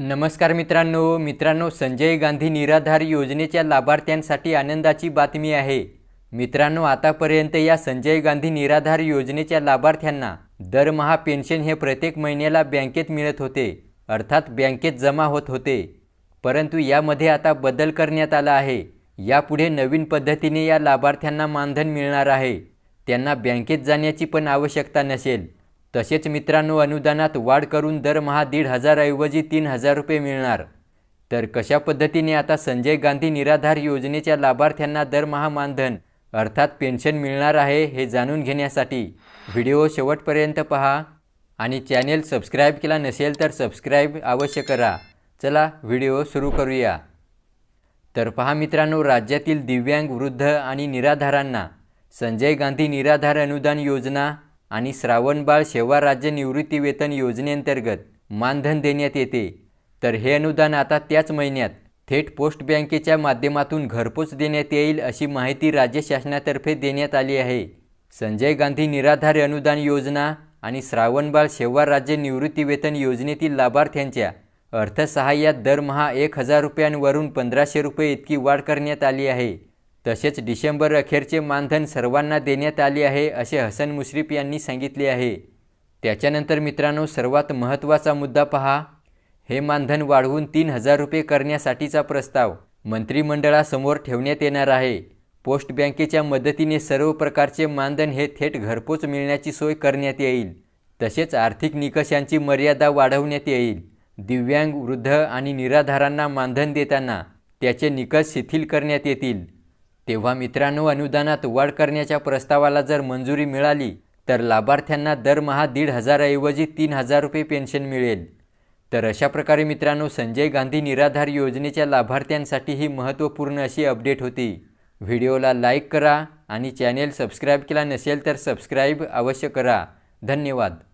नमस्कार मित्रांनो मित्रांनो संजय गांधी निराधार योजनेच्या लाभार्थ्यांसाठी आनंदाची बातमी आहे. मित्रांनो आतापर्यंत या संजय गांधी निराधार योजनेच्या लाभार्थ्यांना दरमहा पेन्शन हे प्रत्येक महिन्याला बँकेत मिळत होते अर्थात बँकेत जमा होत होते. परंतु यामध्ये आता बदल करण्यात आला आहे. यापुढे नवीन पद्धतीने या लाभार्थ्यांना मानधन मिळणार आहे. त्यांना बँकेत जाण्याची पण आवश्यकता नसेल. तसेच मित्रांनो अनुदानात वाढ करून दरमहा दीड हजारऐवजी तीन हजार रुपये मिळणार. तर कशा पद्धतीने आता संजय गांधी निराधार योजनेच्या लाभार्थ्यांना दरमहा मानधन अर्थात पेन्शन मिळणार आहे हे जाणून घेण्यासाठी व्हिडिओ शेवटपर्यंत पहा आणि चॅनेल सबस्क्राईब केला नसेल तर सबस्क्राईब अवश्य करा. चला व्हिडिओ सुरू करूया. तर पहा मित्रांनो राज्यातील दिव्यांग वृद्ध आणि निराधारांना संजय गांधी निराधार अनुदान योजना आणि श्रावणबाळ सेवा राज्य निवृत्तीवेतन योजनेअंतर्गत मानधन देण्यात येते. तर हे अनुदान आता त्याच महिन्यात थेट पोस्ट बँकेच्या माध्यमातून घरपोच देण्यात येईल अशी माहिती राज्य शासनातर्फे देण्यात आली आहे. संजय गांधी निराधार अनुदान योजना आणि श्रावणबाळ सेवा राज्य निवृत्तीवेतन योजनेतील लाभार्थ्यांच्या अर्थसहाय्यात दरमहा एक हजार रुपयांवरून पंधराशे रुपये इतकी वाढ करण्यात आली आहे. तसेच डिसेंबर अखेरचे मानधन सर्वांना देण्यात आले आहे असे हसन मुश्रीफ यांनी सांगितले आहे. त्याच्यानंतर मित्रांनो सर्वात महत्त्वाचा मुद्दा पहा. हे मानधन वाढवून तीन हजार रुपये करण्यासाठीचा प्रस्ताव मंत्रिमंडळासमोर ठेवण्यात येणार आहे. पोस्ट बँकेच्या मदतीने सर्व प्रकारचे मानधन हे थेट घरपोच मिळण्याची सोय करण्यात येईल. तसेच आर्थिक निकषांची मर्यादा वाढवण्यात येईल. दिव्यांग वृद्ध आणि निराधारांना मानधन देताना त्याचे निकष शिथिल करण्यात येतील. तेव्हा मित्रांनो अनुदानात वाढ करण्याच्या प्रस्तावाला जर मंजुरी मिळाली तर लाभार्थ्यांना दरमहा दीड हजारऐवजी तीन हजार रुपये पेन्शन मिळेल. तर अशा प्रकारे मित्रांनो संजय गांधी निराधार योजनेच्या लाभार्थ्यांसाठी ही महत्त्वपूर्ण अशी अपडेट होती. व्हिडिओला लाईक करा आणि चॅनेल सबस्क्राईब केला नसेल तर सबस्क्राईब अवश्य करा. धन्यवाद.